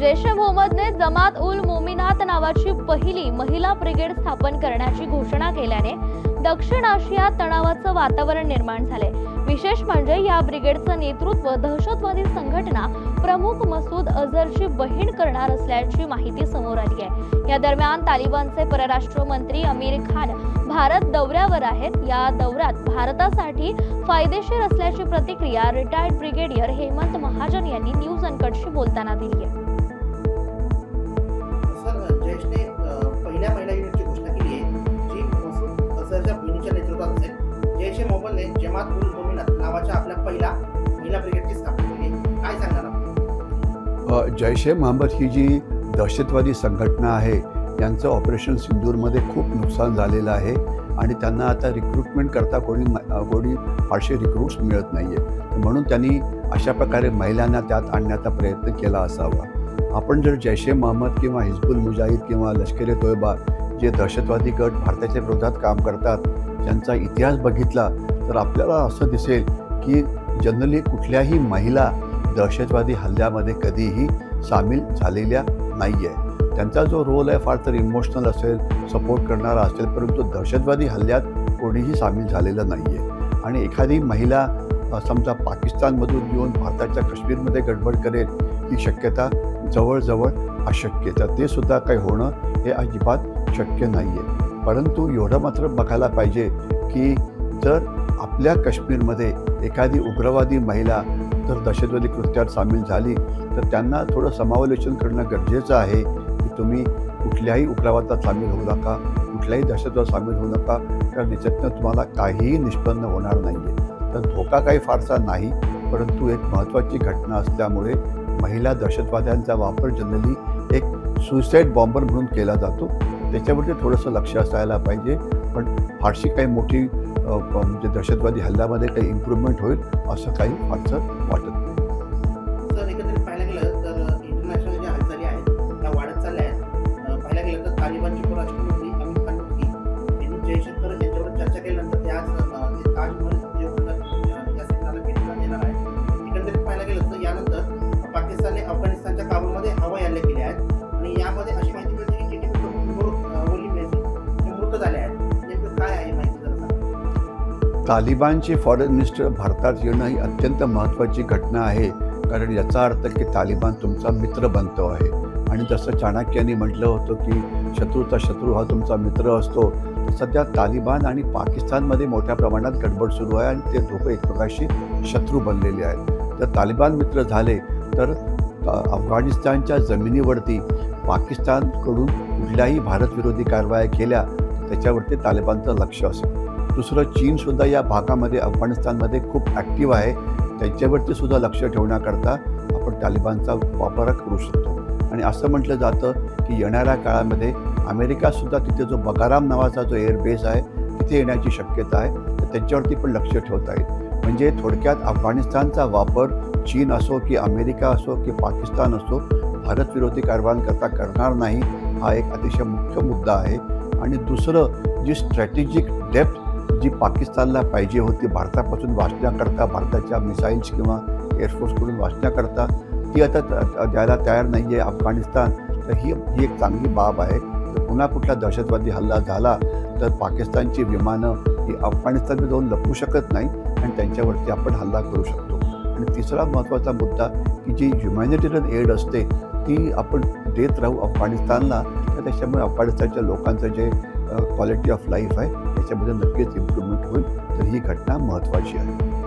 जैश ए मोहम्मदने जमात उल मोमिनात नावाची पहिली महिला ब्रिगेड स्थापन करण्याची घोषणा केल्याने दक्षिण आशियात तणावाचं वातावरण निर्माण झाले. विशेष म्हणजे या ब्रिगेडचं नेतृत्व दहशतवादी संघटना प्रमुख मसूद अझरची बहीण करणार असल्याची माहिती समोर आली आहे. या दरम्यान तालिबानचे परराष्ट्र मंत्री अमीर खान भारत दौऱ्यावर आहेत. या दौऱ्यात भारतासाठी फायदेशीर असल्याची प्रतिक्रिया रिटायर्ड ब्रिगेडियर हेमंत महाजन यांनी न्यूज अनकटशी बोलताना दिली आहे. पहिला महिला ब्रिगेडची स्थापना केली. काय सांगणार आपण? जैश ए ही जी दहशतवादी संघटना आहे यांचं ऑपरेशन सिंदूरमध्ये खूप नुकसान झालेलं आहे आणि त्यांना आता रिक्रुटमेंट करता कोणी कोणी फारसे रिक्रूट्स मिळत नाही आहे म्हणून त्यांनी अशा प्रकारे महिलांना त्यात आणण्याचा प्रयत्न केला असावा. आपण जर जैश ए मोहम्मद किंवा हिजबुल मुजाहिद किंवा लष्कर ए तोयबा जे दहशतवादी गट भारताच्या विरोधात काम करतात त्यांचा इतिहास बघितला तर आपल्याला असं दिसेल की जनरली कुठल्याही महिला दहशतवादी हल्ल्यामध्ये कधीही सामील झालेल्या नाही आहे त्यांचा जो रोल आहे फार तर इमोशनल असेल सपोर्ट करणारा असेल परंतु दहशतवादी हल्ल्यात कोणीही सामील झालेलं नाही आहे आणि एखादी महिला समजा पाकिस्तानमधून येऊन भारताच्या काश्मीरमध्ये गडबड करेल ही शक्यता जवळजवळ अशक्य तर ते सुद्धा काही होणं हे अजिबात शक्य नाही आहे परंतु एवढं मात्र बघायला पाहिजे की जर आपल्या काश्मीरमध्ये एखादी उग्रवादी महिला जर दहशतवादी कृत्यात सामील झाली तर त्यांना थोडं समावलोचन करणं गरजेचं आहे की तुम्ही कुठल्याही उग्रवादात सामील होऊ नका कुठल्याही दहशतवाद सामील होऊ नका. कारण याच्यातनं तुम्हाला काहीही निष्पन्न होणार नाही आहे तर धोका काही फारसा नाही परंतु एक महत्त्वाची घटना असल्यामुळे महिला दहशतवाद्यांचा वापर जनरली एक सुसाईड बॉम्बर म्हणून केला जातो. त्याच्यावरती थोडंसं लक्ष असायला पाहिजे पण फारशी काही मोठी म्हणजे दहशतवादी हल्ल्यामध्ये काही इम्प्रूव्हमेंट होईल असं काही फारसं वाटत नाही. सर एकंदरीत पाहायला गेलं तर इंटरनॅशनल ज्या हालचाली आहेत त्या वाढत चालल्या आहेत. अ, पाहायला गेलं तर तालिबानचे उपराष्ट्रमंत्री तालिबानचे फॉरेन मिनिस्टर भारतात येणं ही अत्यंत महत्त्वाची घटना आहे. कारण याचा अर्थ की तालिबान तुमचा मित्र बनतो आहे. आणि जसं चाणक्यांनी म्हटलं होतं की शत्रूचा शत्रू हा तुमचा मित्र असतो सध्या तालिबान आणि पाकिस्तानमध्ये मोठ्या प्रमाणात गडबड सुरू आहे आणि ते दोघं एकमेकाशी शत्रू बनलेले आहेत. तर तालिबान मित्र झाले तर अफगाणिस्तानच्या जमिनीवरती पाकिस्तानकडून कुठल्याही भारतविरोधी कारवाया केल्या त्याच्यावरती तालिबानचं लक्ष असेल. दुसरं चीनसुद्धा या भागामध्ये अफगाणिस्तानमध्ये खूप ॲक्टिव्ह आहे. त्याच्यावरतीसुद्धा लक्ष ठेवण्याकरता आपण तालिबानचा वापर करू शकतो. आणि असं म्हटलं जातं की येणाऱ्या काळामध्ये अमेरिकासुद्धा तिथे जो बगाराम नावाचा जो एअरबेस आहे तिथे येण्याची शक्यता आहे. तर त्याच्यावरती पण लक्ष ठेवता येईल. म्हणजे थोडक्यात अफगाणिस्तानचा वापर चीन असो की अमेरिका असो की पाकिस्तान असो भारतविरोधी कारवायांकरता करणार नाही हा एक अतिशय मुख्य मुद्दा आहे. आणि दुसरं जी स्ट्रॅटेजिक डेप्थ जी पाकिस्तानला पाहिजे होती भारतापासून वाचण्याकरता भारताच्या मिसाईल्स किंवा एअरफोर्सकडून वाचण्याकरता ती आता त- द्यायला तयार नाही आहे अफगाणिस्तान. तर ही ही एक चांगली बाब आहे. तर पुन्हा कुठला दहशतवादी हल्ला झाला तर पाकिस्तानची विमानं ही अफगाणिस्तानमध्ये जाऊन लपू शकत नाही आणि त्यांच्यावरती आपण हल्ला करू शकतो. आणि तिसरा महत्त्वाचा मुद्दा की जी ह्युमॅनिटेरियन एड असते ती आपण देत राहू अफगाणिस्तानला तर त्याच्यामुळे अफगाणिस्तानच्या लोकांचं जे क्वालिटी ऑफ लाईफ आहे. याच्यामध्ये नक्कीच इम्प्रूव्हमेंट होईल. तर ही घटना महत्त्वाची आहे.